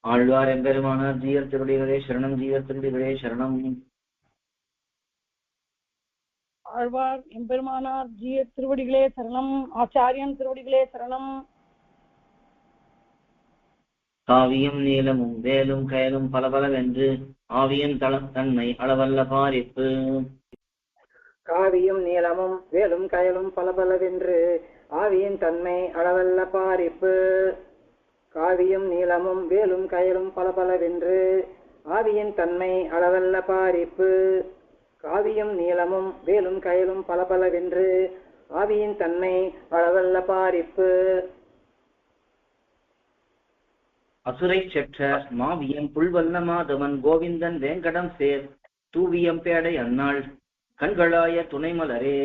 ஆழ்வார் எம்பெருமானார் ஜீயர் திருடிகளே சரணம் ஜீயர் திருடிகளே சரணம். ஆழ்வார் எம்பெருமானார் ஜீய திருவடிகளே சரணம். ஆச்சாரியன் திருவடிகளே சரணம். காவியும் நீளமும் வேலும் கயலும் பலபலவென்று ஆவியின் தளம் தன்மை அளவல்ல பாரிப்பு. காவியும் நீளமும் வேலும் கயலும் பலபலவென்று ஆவியின் தன்மை அளவல்ல பாரிப்பு. காவியும் நீளமும் வேலும் கயலும் பலபலவென்று ஆவியின் தன்மை அளவல்ல பாரிப்பு. காவியும் நீளமும் வேலும் கயலும் பலபலவென்று ஆவியின் தன்மை அளவல்ல பாரிப்பு. அசுரை செற்ற மாவியம் புல்வல்ல மாதவன் கோவிந்தன் வேங்கடம் சேர் தூவியம் பேடை அன்னாள் கண்களாய துணைமலரே.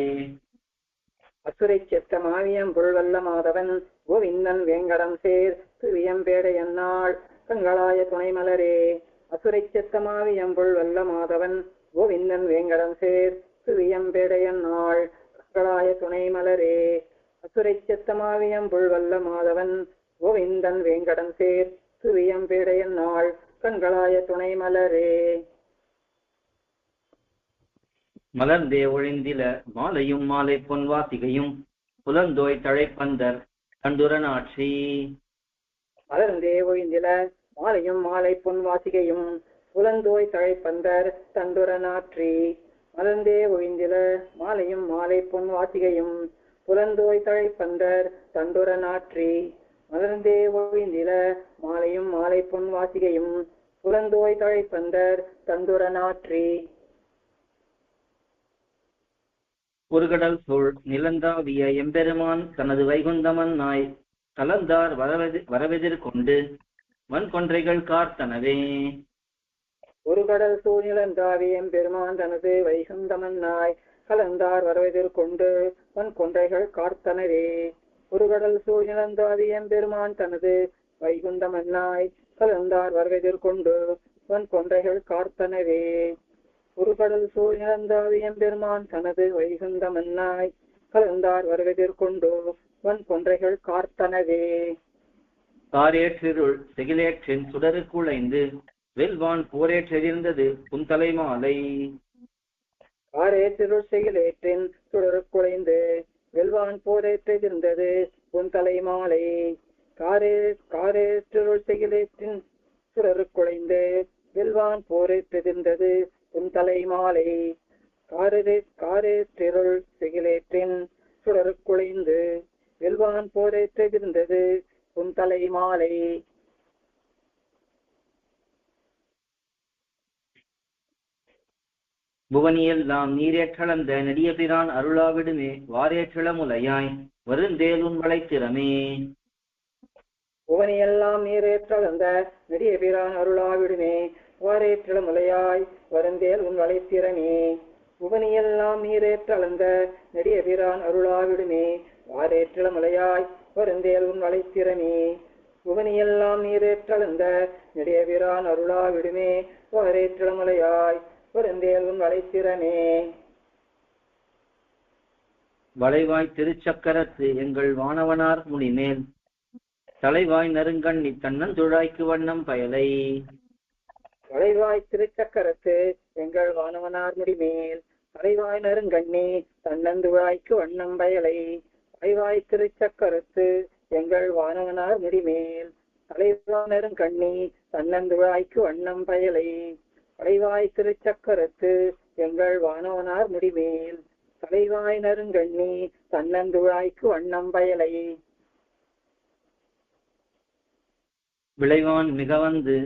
அசுரை செத்த மாவியம் புல்வல்ல மாதவன் கோவிந்தன் வேங்கடம் சேர் துவியம்பேடையன்னாள் கண்களாய துணைமலரே அசுரை செத்த மாவியம் புல்வல்ல மாதவன் கோவிந்தன் வேங்கடம் சேர் துவியம்பேடையன்னாள் கண்களாய துணைமலரே அசுரை செத்த மாவியம் புல்வல்ல மாதவன் கோவிந்தன் வேங்கடம் சேர் திருவியம்பேடையன்னாள் கண்களாய துணைமலரே மலர்ந்தே ஒழிந்தில மாலையும் மாலை பொன்வாசிகையும் புலந்தோய் தழைப்பந்தர் கண்டுரனாட்சி மலர்ந்தே ஒழிந்தில மாலையும் மாலை பொன் வாசிகையும் புலந்தோய் தழைப்பந்தர் தண்டுரனாற்றி மலர்ந்தே ஒழிந்தில மாலையும் மாலை பொன் வாசிகையும் புலந்தோய் தழைப்பந்தர் தண்டுரனாற்றி மலர்ந்தே ஒழிந்தில மாலையும் மாலை பொன் வாசிகையும் புலந்தோய் தழைப்பந்தர் தண்டுரனாற்றி ஒருகடல் சூழ் நிலந்தாவிய எம்பெருமான் தனது வைகுந்தமன் நாய் கலந்தார் வரவெதி வரவெதிர் கொண்டு வன்கொன்றைகள் கார்த்தனவே. ஒரு கடல் சூழ்நிலந்தாவியம் பெருமான் தனது வைகுந்தமன் நாய் கலந்தார் வரவெதிர்கொண்டு வன் கொன்றைகள் கார்த்தனவே. ஒரு கடல் சூழ்நிலந்தாவியம் பெருமான் தனது வைகுந்தமன் நாய் கலந்தார் வரவெதிர்கொண்டு வன் கொன்றைகள் கார்த்தனவே. ஒரு கடல் சூழ்நிலந்தாவியம் பெருமான் தனது வைகுந்த மன்னாய் கலந்தார் வருவதற்கொண்டு வன் கொன்றைகள் கார்த்தனவே. காரேற்றிருள் செகிலேற்றின் சுடரு குழைந்து வெல்வான் போரேற்றெதிர்ந்தது புன்தலை மாலை காரேற்றிருள் செயலேற்றின் சுடரு குலைந்து வெல்வான் போரேற்றிருந்தது உன் தலை மாலை காரே காரேற்றிருள் செயலேற்றின் சுடரு குலைந்து வெல்வான் போரேற்றிருந்தது உன் தலை மாலை. காரே காரேற்றிருள் செகிலேற்றின் சுடரு குலைந்து வெல்வான் போரேற்றிருந்தது உன் தலை மாலை. புவனியெல்லாம் நீரேற்றளந்த நெடியபிரான் அருளாவிடுமே வாரேற்றிளமுலையாய் வருந்தேலுன் வளைத்திறமே புவனியெல்லாம் நீரேற்றளந்த நெடிய பிரான் அருளாவிடுமே வாரேற்றள முலையாய் வருந்தேல் உன் வலைத்திறனே புவனியெல்லாம் நீரேற்றளந்த நெடிய பிரான் அருளாவிடுமே. வாரேற்றள முலையாய் வருந்தேல் உன் வலைத்திறனே புவனியெல்லாம் நீரேற்றளந்த நெடிய பிரான் அருளாவிடுமே. வாரேற்றள முலையாய் வருந்தேல் உன் வலைத்திறனே வளைவாய் திருச்சக்கரத்து எங்கள் வானவனார் முனிமேல். தலைவாய் நருங்கண்ணி தன்னன் துழாய்க்கு வண்ணம் பயலை. தலைவாய் திருச்சக்கரத்து எங்கள் வானவனார் முடிமேல் தலைவாய் நறுங்கண்ணி தன்னந்துழாய்க்கு வண்ணம் பயலை தலைவாய் திருச்சக்கரத்து எங்கள் வானவனார் முடிமேல் தலைவாய் நறுங்கண்ணி தன்னந்துழாய்க்கு வண்ணம் பயலை தலைவாய் திருச்சக்கரத்து எங்கள் வானவனார் முடிமேல் தலைவாய் நறுங்கண்ணி தன்னந்துழாய்க்கு வண்ணம் பயலை விளைவான் மிக வந்து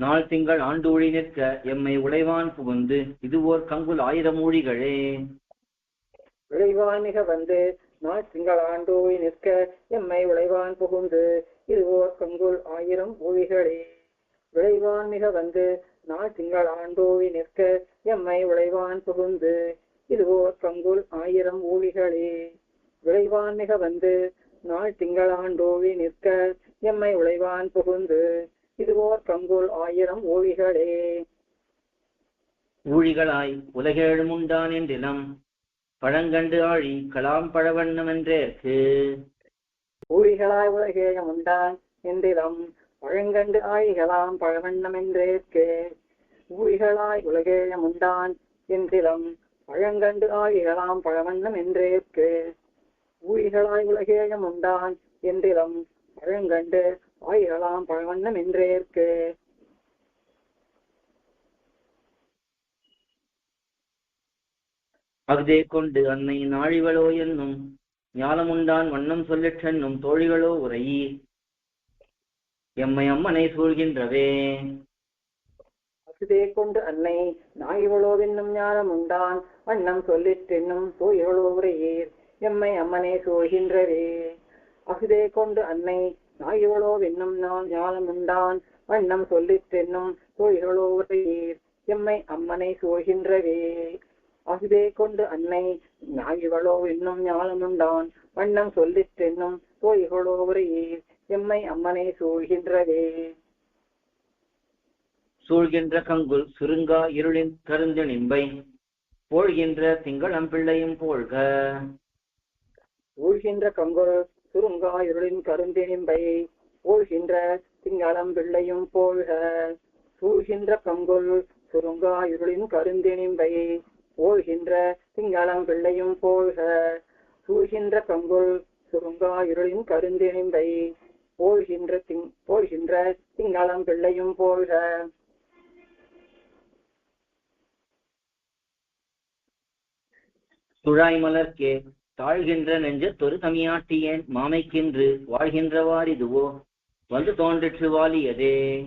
நாள் திங்கள் ஆண்டு ஒளி நிற்க எம்மை உழைவான் புகுந்து இது ஓர் கங்குல் ஆயிரம் ஊழிகளே. விளைவான் மிக வந்து நாள் திங்கள் ஆண்டோய் நிற்க எம்மை உழைவான் புகுந்து இது ஓர் கங்குல் ஆயிரம் ஊழிகளே. விளைவான் மிக வந்து நாள் திங்கள் ஆண்டோவி நிற்க எம்மை உழைவான் புகுந்து இது ஓர் கங்குல் ஆயிரம் ஊழிகளே. விளைவான் மிக வந்து நாள் திங்கள் ஆண்டோவி நிற்க எம்மை உழைவான் புகுந்து இது ஓர் கங்குல் ஆயிரம் ஊழிகளே. ஊழிகளாய் உலகேழுமுண்டான் என்றிலம் பழங்கண்டு ஆழி கலாம் பழவண்ணம் என்றேற்கு. ஊழிகளாய் உலகேயம் உண்டான் என்றிடம் பழங்கண்டு ஆழிகளாம் பழவண்ணம் என்றேற்கே. ஊழிகளாய் உலகேயம் உண்டான் என்றிலம் பழங்கண்டு ஆழிகளாம் பழவண்ணம் என்றேற்கு. ஊழிகளாய் உலகேயம் உண்டான் என்றிலம் பழங்கண்டு ஆழிகளாம் பழவண்ணம் என்றேற்கு. அஃதே கொண்டு அன்னை நாழிவளோ என்னும் ஞாலமுண்டான் வண்ணம் சொல்லிற்றென்னும் தோழிகளோ உரையீர் எம்மை அம்மனை சூழ்கின்றவே. அசுதே கொண்டு அன்னை நாயிவளோவென்னும் ஞானம் உண்டான் வண்ணம் சொல்லிற்றென்னும் தோயிவளோ உரையீர். எம்மை அம்மனே சூழ்கின்றவே. அகுதே கொண்டு அன்னை நாயிவளோவென்னும் ஞானம் உண்டான். வண்ணம் சொல்லிற்றென்னும் தோயிகளோ உரையீர் எம்மை அம்மனை சூழ்கின்றவே. அகுதே கொண்டு அன்னை நாயிவளோ என்னும் ஞானமுண்டான் வண்ணம் சொல்லிற்றென்னும் தோய்களோ உரையீர் எம்மை அம்மனை சூழ்கின்றவே. சூழ்கின்ற கங்குல் சுருங்கா இருளின் கருஞ்சனிம்பை போழ்கின்ற திங்களம் பிள்ளையும் போழ்க. ஊழ்கின்ற கங்குல் சுருங்கா இருளின் கருந்தினிம்பை போழ்கின்ற திங்களம் பிள்ளையும் போழ்க. சூழ்கின்ற பங்குள் சுருங்கா இருளின் கருந்தினிம்பை போழ்கின்ற திங்களம் பிள்ளையும் போழ்க. சூழ்கின்ற பங்குள் சுருங்கா இருளின் கருந்தினிம்பை போழ்கின்ற திங் போழ்கின்ற திங்களம் பிள்ளையும் போழ்க. துழாய் மலர்க்கே தாழ்கின்ற நெஞ்சத்தொரு தமியாட்டியேன் மாமைக்கின்று வாழ்கின்றவார் இதுவோ? வந்து தோன்றிற்று வாலியதே.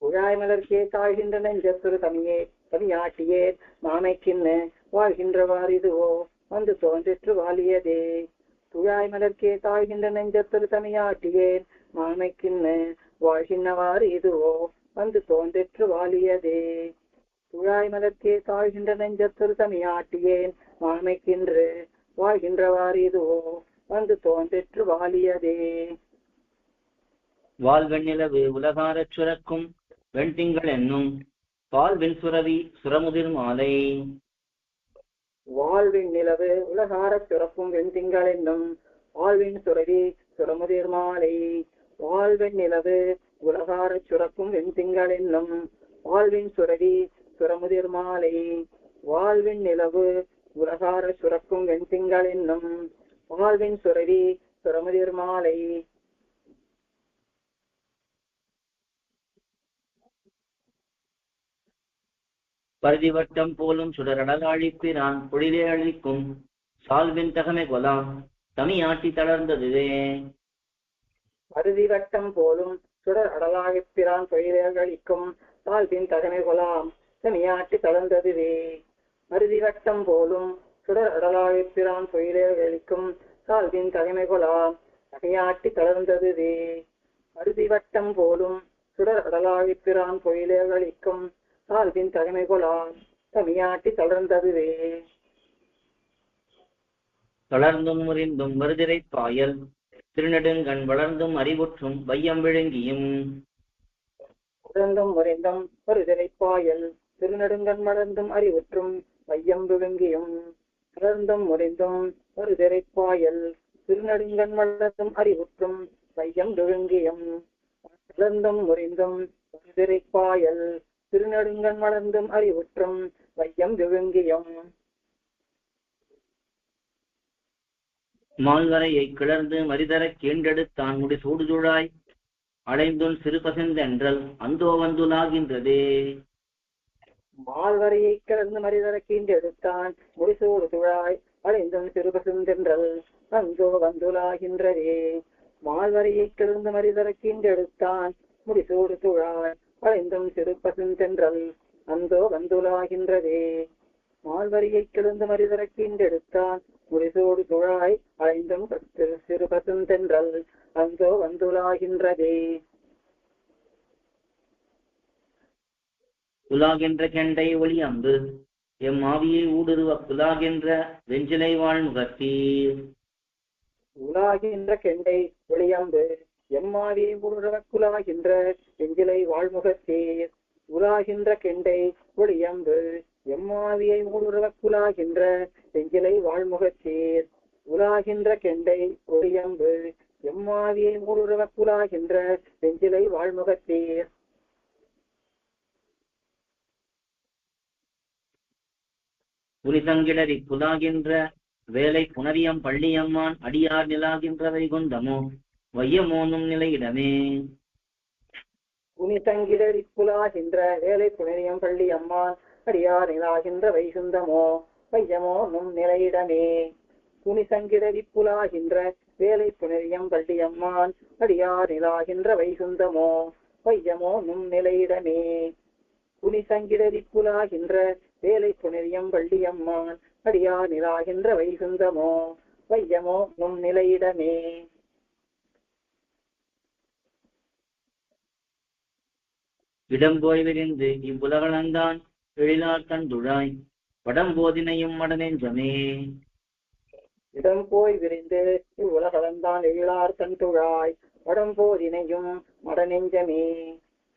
உழாய் மலர்க்கே தாழ்கின்ற நெஞ்சத்தொரு தமியே தமியாட்டியே மாமைக்கின்னு வாழ்கின்றவார் இதுவோ? வந்து தோன்றிற்று வாலியதே. துழாய் மலர்க்கே தாழ்கின்ற நெஞ்சத்தொரு தமியாட்டியேன் மாமைக்கின்னு வாழ்கின்றவாறு இதுவோ? வந்து தோன்றிற்று வாலியதே. துழாய் மலர்க்கே தாழ்கின்ற நெஞ்சத்தொரு தமியாட்டியேன் மாமைக்கின்று வாழ்கின்றவாறு இதுவோ வந்து தோன்றிற்று வாலியதே வாழ்வெண்ணிலவு உலகாரச் சுரக்கும் வெண்திங்கள் என்னும் பால்வின் சுரவி சுரமுதிர் மாலை. வாழ்வின் நிலவு உலகாரச் சுரக்கும் வெண்திங்கள் என்னும் வாழ்வின் சுரவி சுரமுதிர் மாலை. வாழ்வின் நிலவு உலகாரச் சுரக்கும் வெண்திங்கள் என்னும் வாழ்வின் சுரவி சுரமுதிர் மாலை. வாழ்வின் நிலவு உலகார சுரக்கும் வெண்திங்கள் என்னும் வாழ்வின் சுரவி சுரமுதிர் மாலை. பரிதிவட்டம் போலும் சுடரடலாழிப்பிரான் பொழிலே அழிக்கும் சால்வின் தகமை கொலாம் தமியாட்டி தளர்ந்ததுவே. அறுதி வட்டம் போலும் சுடர் அடலாகிப் பிரான் தொழில்களிக்கும் தாழ்வின் தகமை கொலாம் செமியாட்டி தளர்ந்ததுவே. அறுதி வட்டம் போலும் சுடர் அடலாகிப் பிரான் தொழில்களிக்கும் தாழ்வின் தகமை கொலாம் தகையாட்டி தளர்ந்ததுவே. அறுதி வட்டம் போலும் சுடர் அடலாகிப் பிரான் தொழில்களிக்கும் தாழ்வின் தகமை கொலாம் தமியாட்டி தளர்ந்ததுவே. தளர்ந்தும் முறிந்தும் மருதிரை பாயல் திருநெடுங்கண் வளர்ந்தும் அறிவுற்றும் வையம் விழுங்கியும். உடந்தும் முறைந்தும் ஒரு திரைப்பாயல் திருநெடுங்கண் மலர்ந்தும் அறிவுற்றும் வையம் விழுங்கியும் கலர்ந்தும் முறைந்தும் ஒரு திரைப்பாயல் திருநடுங்கன் மலர்ந்தும் அறிவுற்றும் மையம் விழுங்கியும் கலர்ந்தும் முறைந்தும் ஒரு திரைப்பாயல் திருநடுங்கன் மலர்ந்தும் அறிவுற்றும் மையம் விழுங்கியும் மால்வரையை கிளர்ந்து மரிதர கீண்டெடுத்தான் முடி சூடுதுழாய் அடைந்துள் சிறு பசந்தென்றல் அந்தோ வந்துலாகின்றதே மால்வரையை கிளர்ந்து மரிதர கீண்டெடுத்தான். முடிசோடு துழாய் அடைந்தன் சிறுபசுந்தென்றல் அந்தோ வந்துலாகின்றதே. மால்வரையை கிளர்ந்து மரிதர கீண்டெடுத்தான். முடிசூடு துழாய் அடைந்தன் சிறுபசுந்தென்றல் அந்தோ வந்துலாகின்றதே. மால்வரியை கிளர்ந்து மரிதர கீண்டெடுத்தான். முடிசோடு துழாய் அடைந்தும் சிறுபசுந்தென்றல் அந்தோ வந்துலாகின்றதே. உலாகின்ற கெண்டை ஒளி அம்பு. எம் ஆவியை ஊடுருவ புலாகின்ற வெஞ்சிலை வாழ்முகத்தீர் உலாகின்ற கெண்டை ஒளியம்பு எம்மாவி குலாகின்ற வெஞ்சிலை வாழ்முகத்தீர் உலாகின்ற கெண்டை ஒளியம்பு எம்மாவியை ஊடுருவக்குலாகின்ற வெஞ்சிலை வாழ்முகத்தீர் உலாகின்ற கெண்டை ஒளியம்பு எம்மாவியை மூடுருவ குலாகின்ற வெஞ்சிலை வாழ்முகத்தீர் புலிசங்கிடரி புலாகின்ற வேலை புனரியம் பள்ளியம்மான் அடியார் நிலாகின்ற வைகுந்தமோ வையமோனும் நிலையிடமே. குனிசங்கிடரி குலாகின்ற வேலை புனரியம் பள்ளி அம்மான் அடியார் நிலாகின்ற வைகுந்தமோ வையமோனும் நிலையிடமே. குனிசங்கிடரி புலாகின்ற வேலை புனரியம் பள்ளி அம்மான் அடியார் நிலாகின்ற வைகுந்தமோ வையமோனும் நிலையிடமே. நிலையிடமே குனிசங்கிடரி புலாகின்ற வேலை புனரியம் பள்ளி அம்மான் அடியார் நிலாகின்ற வைகுந்தமோ வையமோ நும் நிலையிடமே. இடம்போய் விரிந்து இவ்வுலகளந்தான் எழிலார் கண்டுழாய் வடம்போதினையும் மடநெஞ்சமே. இடம் போய் விரிந்து இவ்வுலகளந்தான் எழிலார் கண்டுழாய் வடம்போதினையும் மடநெஞ்சமே.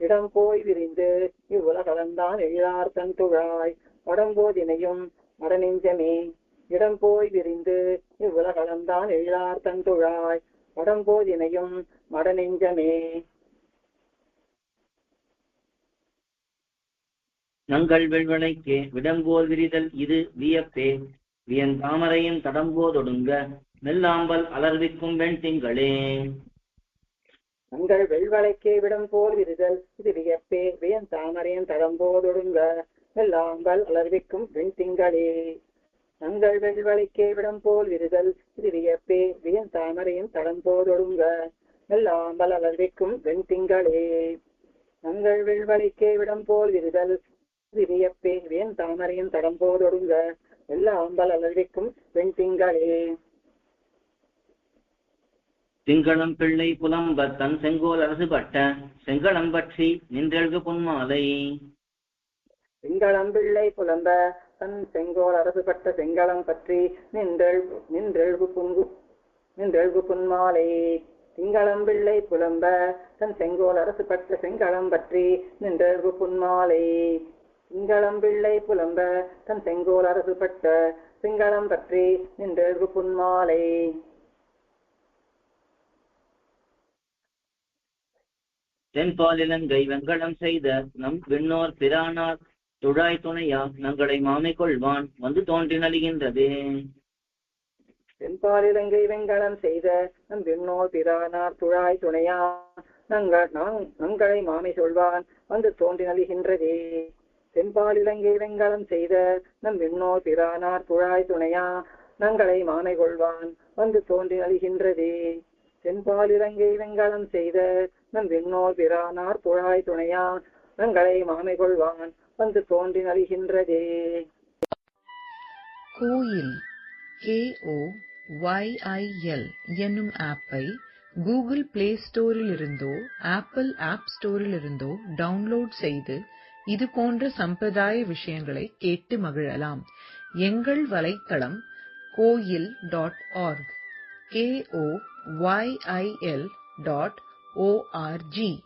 இடம் போய் விரிந்து இவ்வுலகளந்தான் எழிலார் துழாய் படம்போதினையும் மடநெஞ்சமே. இடம் போய் விரிந்து இவ்வுலகளந்தான் எழிலார் துழாய் படம்போதினையும் மடநெஞ்சமே. நங்கள் வெள்வளைக்கே விடம்போல் விரிதல் இது வியப்பே. வியன் தாமரையின் தடம்போதொடுங்க மெல்லாம்பல் அலர்விக்கும் வெண் திங்களே. உங்கள் வெள்வளைக்கே விடம் போல் விரிதல் இது வியப்பே வியன் தாமரையன் தடம்போதொடுங்க வெள்ளாம்பல் அலர்விக்கும் வெண்திங்களே தங்கள். வெள்வளைக்கே விடம் போல் விரிதல் இது வியப்பே வியன் தாமரையின் தடம்போதொடுங்க வெள்ளாம்பல் அலர்விக்கும் வெண்திங்களே தங்கள். வெள்வளைக்கே விடம் போல் விரிதல் இது வியப்பே வியன் தாமரையின் தடம்போதொடுங்க வெள்ளாம்பல் அலர்விக்கும் வெண்திங்களே திங்களம் பிள்ளை புலம்ப தன் செங்கோல் அரசு பட்ட செங்களம் பற்றி நின்றெழ்கு பொன்மாலை. திங்களம்பிள்ளை புலம்ப தன் செங்கோல் அரசு பட்ட செங்களம் பற்றி நின்றெழ் நின்றெழ்கு புன்கு நின்றெழ்கு புன்மாலை. திங்களம்பிள்ளை புலம்ப தன் செங்கோல் அரசு பட்ட செங்களம் பற்றி நின்றெழ்கு புன்மாலை. திங்களம்பிள்ளை புலம்ப தன் செங்கோல் அரசு பட்ட சிங்களம் பற்றி நின்றெழ்கு புன்மாலை. தென்பாலிலங்கை வெங்கடம் செய்த நம் விண்ணோர் பிரானார் துழாய் துணையா நங்களை மாமை கொள்வான் வந்து தோன்றி நலிகின்றது. தென்பால் வெங்கலம் செய்த நம் விண்ணோர் பிரானார் துழாய் துணையா நங்கள் நங்களை மாமை சொல்வான் வந்து தோன்றி நலிகின்றதே. தென்பாலிலங்கை வெங்கலம் செய்த நம் விண்ணோர் பிரானார் துழாய் துணையா நங்களை மாமை கொள்வான் வந்து தோன்றி நலிகின்றதே. தென்பாலிலங்கை வெங்கடம் வெங்கலம் செய்த நன் விண்ணோர் பிரானார் புழாய் துணையான் நங்களை மாமை கொள்வான் வந்து தோன்றி நலிகின்றதே. கோயில் ஓ ஒய்ஐஎல் என்னும் ஆப்பை கூகுள் பிளே ஸ்டோரிலிருந்தோ ஆப்பிள் ஆப் ஸ்டோரிலிருந்தோ டவுன்லோட் செய்து இது போன்ற சம்பிரதாய விஷயங்களை கேட்டு மகிழலாம். எங்கள் வலைத்தளம் Koyil dot org K O YIL dot org